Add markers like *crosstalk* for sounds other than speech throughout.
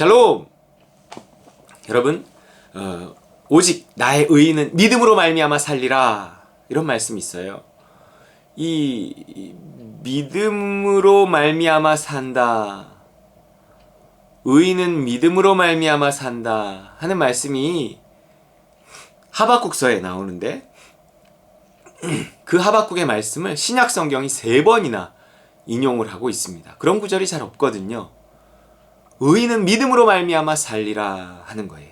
샬롬. 여러분, 어, 오직 나의 의인은 믿음으로 말미암아 살리라 이런 말씀이 있어요. 이, 이 믿음으로 말미암아 산다. 의인은 믿음으로 말미암아 산다 하는 말씀이 하박국서에 나오는데 그 하박국의 말씀을 신약 성경이 세 번이나 인용을 하고 있습니다. 그런 구절이 잘 없거든요. 의인은 믿음으로 말미암아 살리라 하는 거예요.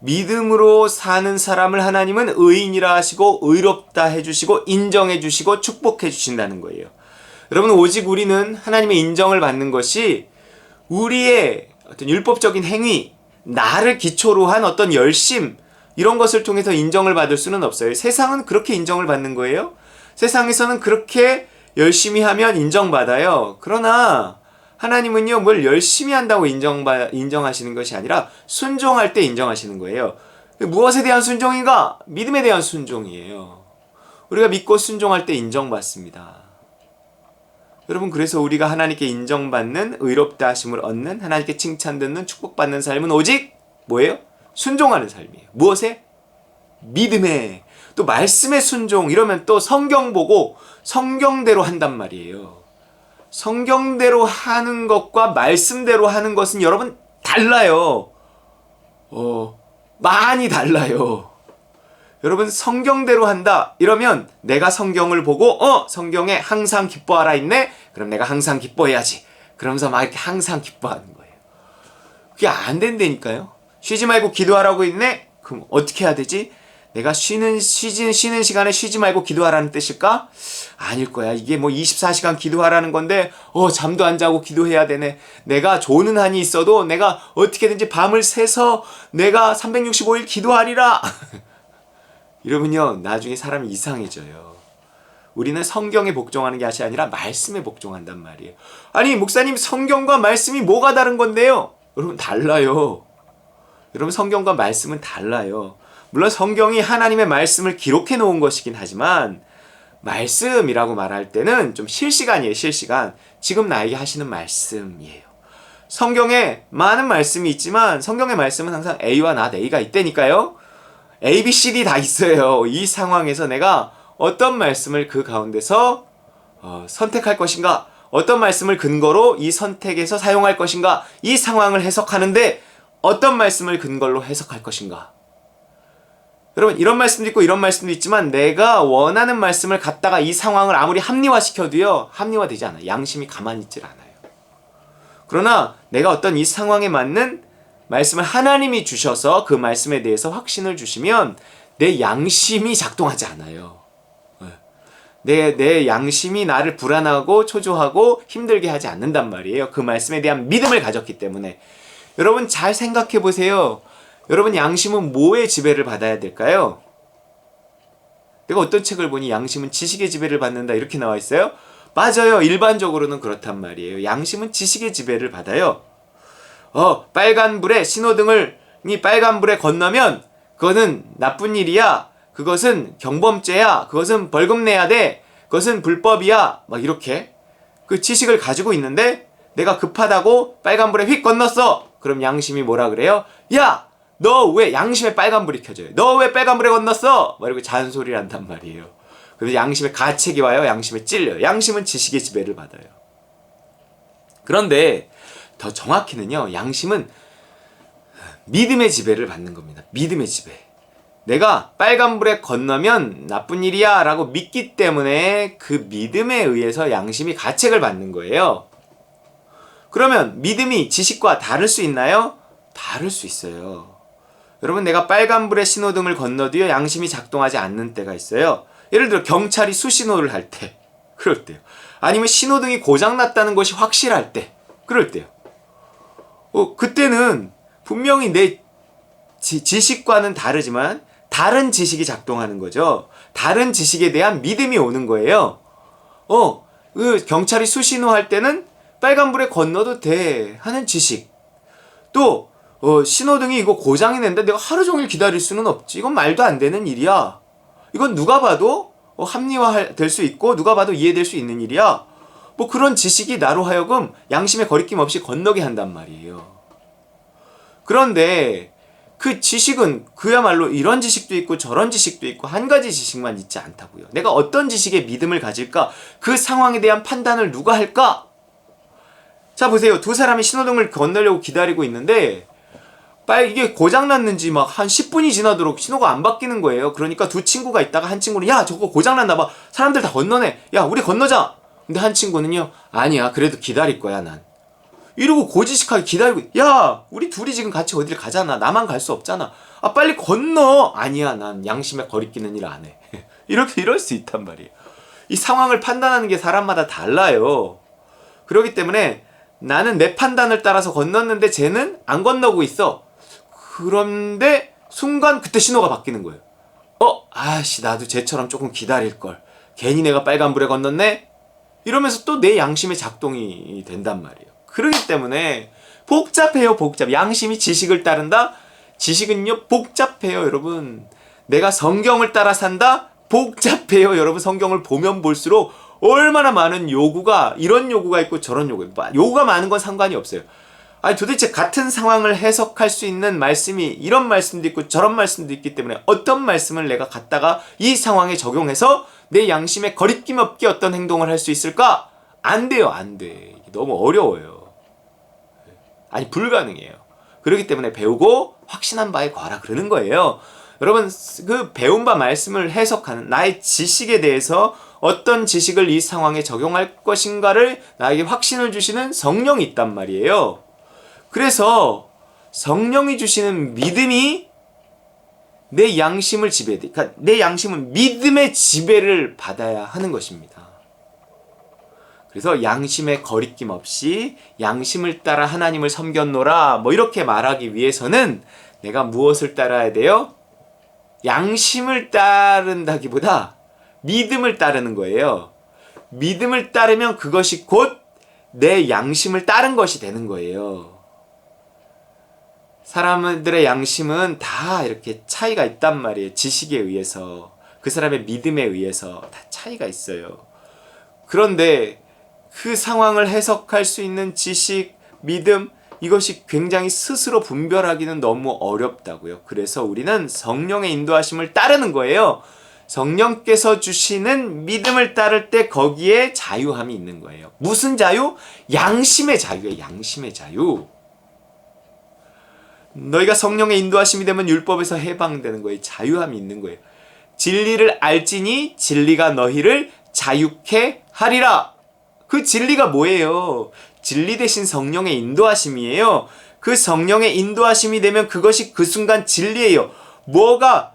믿음으로 사는 사람을 하나님은 의인이라 하시고 의롭다 해주시고 인정해 주시고 축복해 주신다는 거예요. 여러분 오직 우리는 하나님의 인정을 받는 것이 우리의 어떤 율법적인 행위, 나를 기초로 한 어떤 열심 이런 것을 통해서 인정을 받을 수는 없어요. 세상은 그렇게 인정을 받는 거예요. 세상에서는 그렇게 열심히 하면 인정받아요. 그러나 하나님은요, 뭘 열심히 한다고 인정받, 인정하시는 것이 아니라 순종할 때 인정하시는 거예요. 무엇에 대한 순종인가? 믿음에 대한 순종이에요. 우리가 믿고 순종할 때 인정받습니다. 여러분, 그래서 우리가 하나님께 인정받는 의롭다 하심을 얻는 하나님께 칭찬 듣는 축복받는 삶은 오직 뭐예요? 순종하는 삶이에요. 무엇에? 믿음에. 또 말씀의 순종 이러면 또 성경 보고 성경대로 한단 말이에요. 성경대로 하는 것과 말씀대로 하는 것은 여러분 달라요. 어, 많이 달라요. 여러분 성경대로 한다. 이러면 내가 성경을 보고 어 성경에 항상 기뻐하라 있네. 그럼 내가 항상 기뻐해야지. 그러면서 막 이렇게 항상 기뻐하는 거예요. 그게 안 된다니까요. 쉬지 말고 기도하라고 있네? 그럼 어떻게 해야 되지 내가 쉬는 쉬지 쉬는 시간에 쉬지 말고 기도하라는 뜻일까? 아닐 거야. 이게 뭐 24시간 기도하라는 건데 어 잠도 안 자고 기도해야 되네. 내가 조는 한이 있어도 내가 어떻게든지 밤을 새서 내가 365일 기도하리라. *laughs* 이러면요 나중에 사람이 이상해져요. 우리는 성경에 복종하는 게 아니라 말씀에 복종한단 말이에요. 아니 목사님 성경과 말씀이 뭐가 다른 건데요? 여러분 달라요. 여러분 성경과 말씀은 달라요. 물론 성경이 하나님의 말씀을 기록해 놓은 것이긴 하지만 말씀이라고 말할 때는 좀 실시간이에요, 실시간. 지금 나에게 하시는 말씀이에요. 성경에 많은 말씀이 있지만 성경의 말씀은 항상 A와 not A가 있다니까요. A, B, C, D 다 있어요. 이 상황에서 내가 어떤 말씀을 그 가운데서 어, 선택할 것인가? 어떤 말씀을 근거로 이 선택에서 사용할 것인가? 이 상황을 해석하는데 어떤 말씀을 근거로 해석할 것인가? 여러분 이런 말씀도 있고 이런 말씀도 있지만 내가 원하는 말씀을 갖다가 이 상황을 아무리 합리화시켜도요 합리화되지 않아요. 양심이 가만히 있질 않아요. 그러나 내가 어떤 이 상황에 맞는 말씀을 하나님이 주셔서 그 말씀에 대해서 확신을 주시면 내 양심이 작동하지 않아요. 내, 내 양심이 나를 불안하고 초조하고 힘들게 하지 않는단 말이에요. 그 말씀에 대한 믿음을 가졌기 때문에. 여러분 잘 생각해 보세요 여러분 양심은 뭐의 지배를 받아야 될까요? 내가 어떤 책을 보니 양심은 지식의 지배를 받는다 이렇게 나와 있어요? 맞아요. 일반적으로는 그렇단 말이에요. 양심은 지식의 지배를 받아요. 어, 빨간 불에 신호등을 이 빨간 불에 건너면 그거는 나쁜 일이야. 그것은 경범죄야. 그것은 벌금 내야 돼. 그것은 불법이야. 막 이렇게 그 지식을 가지고 있는데 내가 급하다고 빨간 불에 휙 건넜어. 그럼 양심이 뭐라 그래요? 야, 너 왜 양심에 빨간불이 켜져요? 너 왜 빨간불에 건넜어? 막 이렇게 잔소리를 한단 말이에요. 그래서 양심에 가책이 와요. 양심에 찔려요. 양심은 지식의 지배를 받아요. 그런데 더 정확히는요. 양심은 믿음의 지배를 받는 겁니다. 믿음의 지배. 내가 빨간불에 건너면 나쁜 일이야 라고 믿기 때문에 그 믿음에 의해서 양심이 가책을 받는 거예요. 그러면 믿음이 지식과 다를 수 있나요? 다를 수 있어요. 여러분 내가 빨간불의 신호등을 건너도요 양심이 작동하지 않는 때가 있어요. 예를 들어 경찰이 수신호를 할 때 그럴 때요. 아니면 신호등이 고장났다는 것이 확실할 때 그럴 때요. 어, 그때는 분명히 내 지, 지식과는 다르지만 다른 지식이 작동하는 거죠. 다른 지식에 대한 믿음이 오는 거예요. 어, 그 경찰이 수신호 할 때는 빨간불에 건너도 돼 하는 지식. 또 어, 신호등이 이거 고장이 낸다. 내가 하루 종일 기다릴 수는 없지. 이건 말도 안 되는 일이야. 이건 누가 봐도 어, 합리화 될 수 있고 누가 봐도 이해될 수 있는 일이야. 뭐 그런 지식이 나로 하여금 양심의 거리낌 없이 건너게 한단 말이에요. 그런데 그 지식은 그야말로 이런 지식도 있고 저런 지식도 있고 한 가지 지식만 있지 않다고요. 내가 어떤 지식에 믿음을 가질까? 그 상황에 대한 판단을 누가 할까? 자 보세요. 두 사람이 신호등을 건너려고 기다리고 있는데 빨리 이게 고장 났는지 막 한 10분이 지나도록 신호가 안 바뀌는 거예요. 그러니까 두 친구가 있다가 한 친구는 야 저거 고장 났나 봐. 사람들 다 건너네. 야 우리 건너자. 근데 한 친구는요 아니야 그래도 기다릴 거야 난. 이러고 고지식하게 기다리고 야 우리 둘이 지금 같이 어딜 가잖아 나만 갈 수 없잖아 아 빨리 건너 아니야 난 양심에 거리끼는 일 안 해 *laughs* 이렇게 이럴 수 있단 말이에요 이 상황을 판단하는 게 사람마다 달라요 그렇기 때문에 나는 내 판단을 따라서 건넜는데 쟤는 안 건너고 있어 그런데 순간 그때 신호가 바뀌는 거예요 어 아씨 나도 쟤처럼 조금 기다릴 걸 괜히 내가 빨간불에 건넜네 이러면서 또 내 양심의 작동이 된단 말이에요 그러기 때문에 복잡해요, 복잡. 양심이 지식을 따른다? 지식은요, 복잡해요, 여러분. 내가 성경을 따라 산다? 복잡해요, 여러분. 성경을 보면 볼수록 얼마나 많은 요구가, 이런 요구가 있고 저런 요구가, 요구가 많은 건 상관이 없어요. 아니, 도대체 같은 상황을 해석할 수 있는 말씀이 이런 말씀도 있고 저런 말씀도 있기 때문에 어떤 말씀을 내가 갖다가 이 상황에 적용해서 내 양심에 거리낌 없게 어떤 행동을 할 수 있을까? 안 돼요, 안 돼. 너무 어려워요. 아니 불가능해요. 그렇기 때문에 배우고 확신한 바에 거하라 그러는 거예요. 여러분 그 배운 바 말씀을 해석하는 나의 지식에 대해서 어떤 지식을 이 상황에 적용할 것인가를 나에게 확신을 주시는 성령이 있단 말이에요. 그래서 성령이 주시는 믿음이 내 양심을 지배해. 그러니까 내 양심은 믿음의 지배를 받아야 하는 것입니다. 그래서 양심의 거리낌 없이 양심을 따라 하나님을 섬겼노라 뭐 이렇게 말하기 위해서는 내가 무엇을 따라야 돼요? 양심을 따른다기보다 믿음을 따르는 거예요. 믿음을 따르면 그것이 곧 내 양심을 따른 것이 되는 거예요. 사람들의 양심은 다 이렇게 차이가 있단 말이에요. 지식에 의해서. 그 사람의 믿음에 의해서 다 차이가 있어요. 그런데 그 상황을 해석할 수 있는 지식, 믿음, 이것이 굉장히 스스로 분별하기는 너무 어렵다고요. 그래서 우리는 성령의 인도하심을 따르는 거예요. 성령께서 주시는 믿음을 따를 때 거기에 자유함이 있는 거예요. 무슨 자유? 양심의 자유예요. 양심의 자유. 너희가 성령의 인도하심이 되면 율법에서 해방되는 거예요. 자유함이 있는 거예요. 진리를 알지니 진리가 너희를 자유케 하리라. 그 진리가 뭐예요? 진리 대신 성령의 인도하심이에요. 그 성령의 인도하심이 되면 그것이 그 순간 진리예요. 뭐가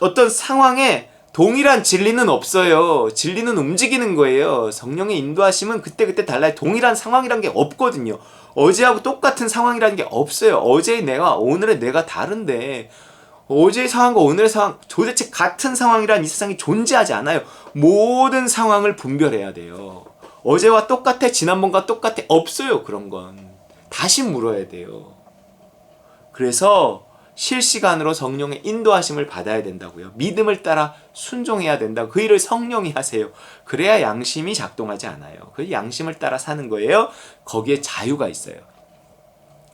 어떤 상황에 동일한 진리는 없어요. 진리는 움직이는 거예요. 성령의 인도하심은 그때그때 달라요. 동일한 상황이란 게 없거든요. 어제하고 똑같은 상황이라는 게 없어요. 어제의 내가, 오늘의 내가 다른데, 어제의 상황과 오늘의 상황, 도대체 같은 상황이란 이 세상에 존재하지 않아요. 모든 상황을 분별해야 돼요. 어제와 똑같아 지난번과 똑같아 없어요 그런 건 다시 물어야 돼요 그래서 실시간으로 성령의 인도하심을 받아야 된다고요. 믿음을 따라 순종해야 된다고. 그 일을 성령이 하세요. 그래야 양심이 작동하지 않아요. 그 양심을 따라 사는 거예요. 거기에 자유가 있어요.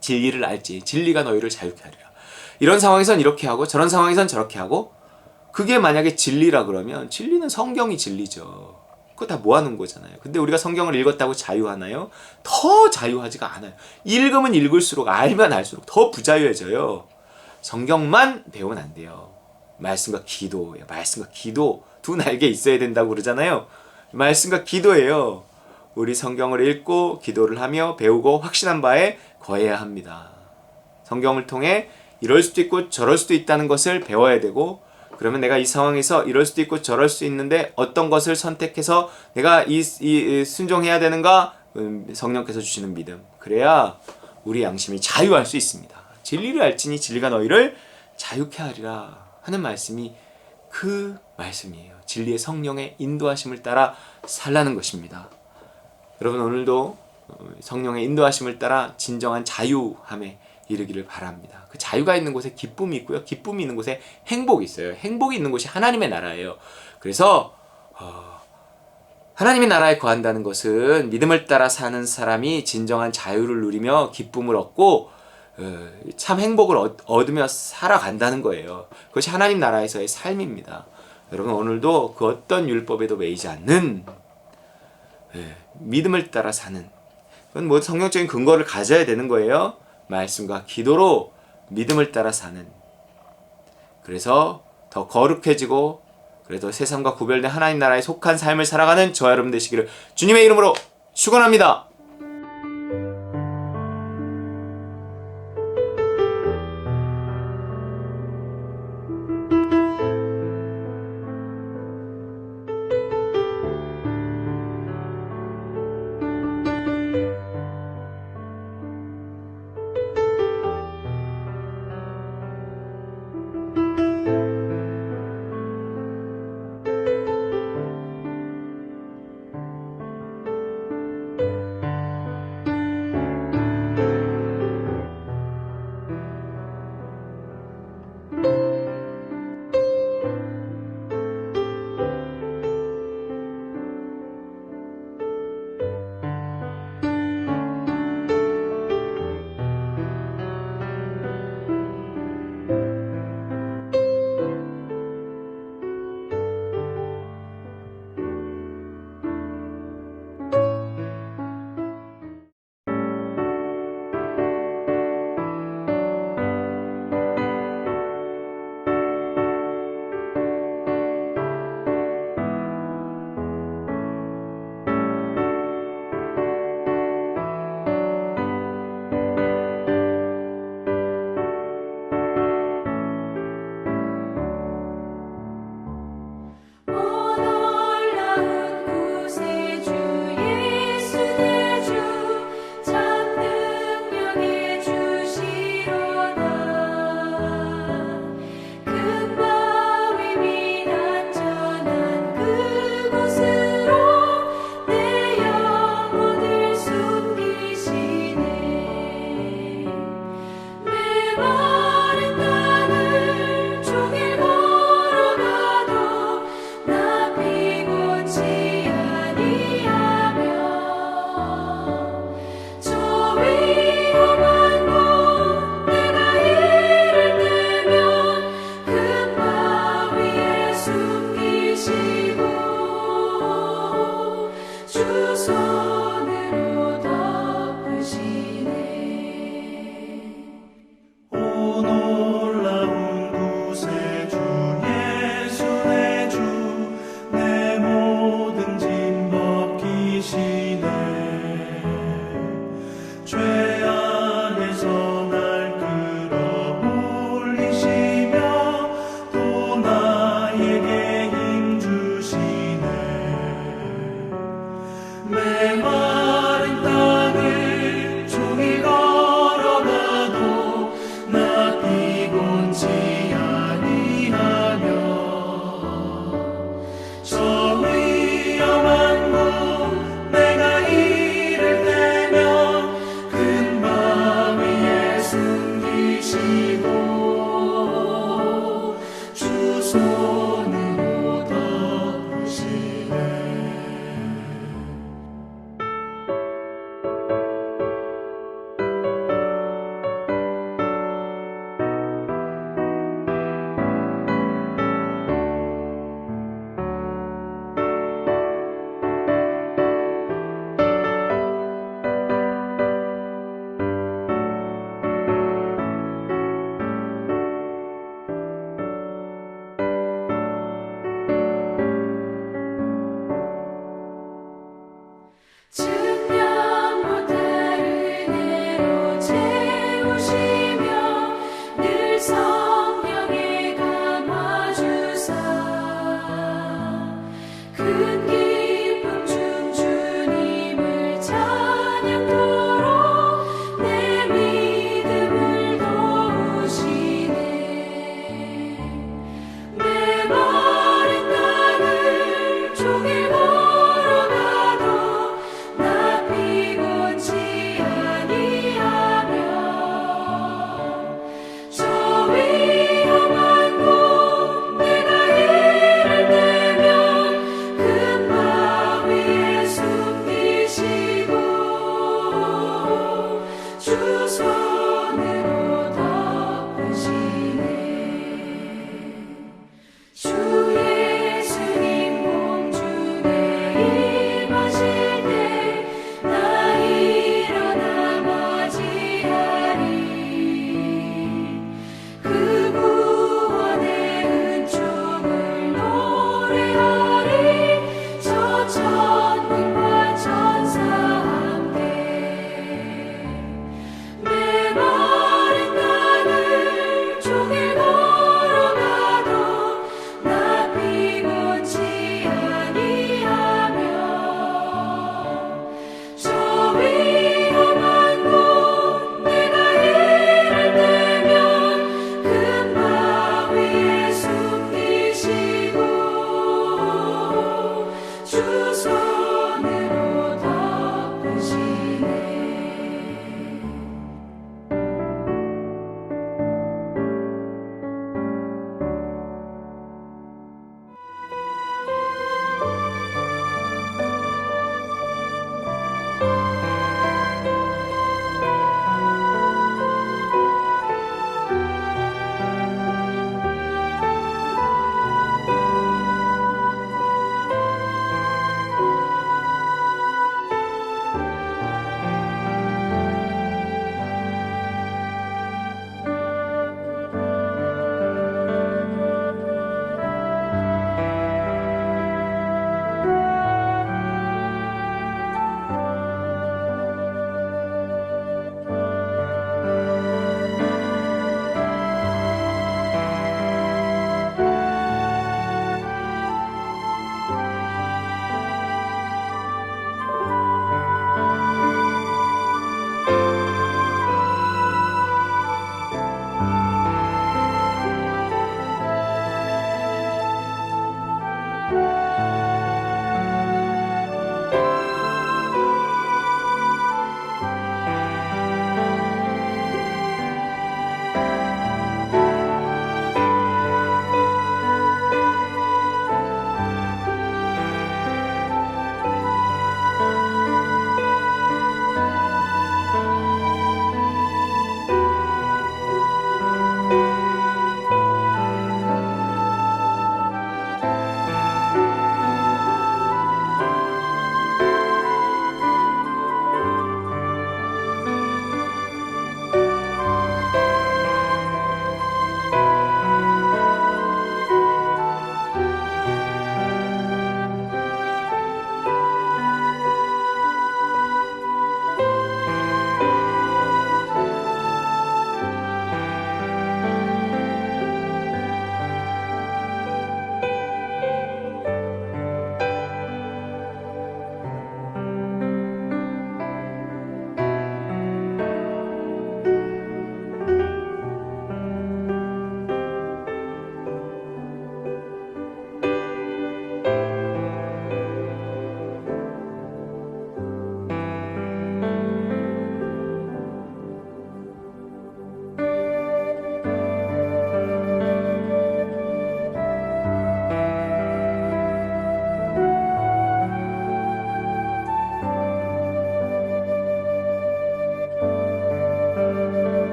진리를 알지. 진리가 너희를 자유케 하리라. 이런 상황에선 이렇게 하고 저런 상황에선 저렇게 하고 그게 만약에 진리라 그러면 진리는 성경이 진리죠. 그거 다 모아놓은 거잖아요. 근데 우리가 성경을 읽었다고 자유하나요? 더 자유하지가 않아요. 읽으면 읽을수록 알면 알수록 더 부자유해져요. 성경만 배우면 안 돼요. 말씀과 기도예요. 말씀과 기도 두 날개 있어야 된다고 그러잖아요. 말씀과 기도예요. 우리 성경을 읽고 기도를 하며 배우고 확신한 바에 거해야 합니다. 성경을 통해 이럴 수도 있고 저럴 수도 있다는 것을 배워야 되고 그러면 내가 이 상황에서 이럴 수도 있고 저럴 수 있는데 어떤 것을 선택해서 내가 이, 이 순종해야 되는가? 음, 성령께서 주시는 믿음. 그래야 우리 양심이 자유할 수 있습니다. 진리를 알지니 진리가 너희를 자유케 하리라 하는 말씀이 그 말씀이에요. 진리의 성령의 인도하심을 따라 살라는 것입니다. 여러분 오늘도 성령의 인도하심을 따라 진정한 자유함에 이르기를 바랍니다. 그 자유가 있는 곳에 기쁨이 있고요. 기쁨이 있는 곳에 행복이 있어요. 행복이 있는 곳이 하나님의 나라예요. 그래서 어, 하나님의 나라에 거한다는 것은 믿음을 따라 사는 사람이 진정한 자유를 누리며 기쁨을 얻고 어, 참 행복을 얻- 얻으며 살아간다는 거예요. 그것이 하나님 나라에서의 삶입니다. 여러분 오늘도 그 어떤 율법에도 매이지 않는 예, 믿음을 따라 사는 그건 뭐 성경적인 근거를 가져야 되는 거예요. 말씀과 기도로 믿음을 따라 사는 그래서 더 거룩해지고 그래도 세상과 구별된 하나님 나라에 속한 삶을 살아가는 저와 여러분 되시기를 주님의 이름으로 축원합니다.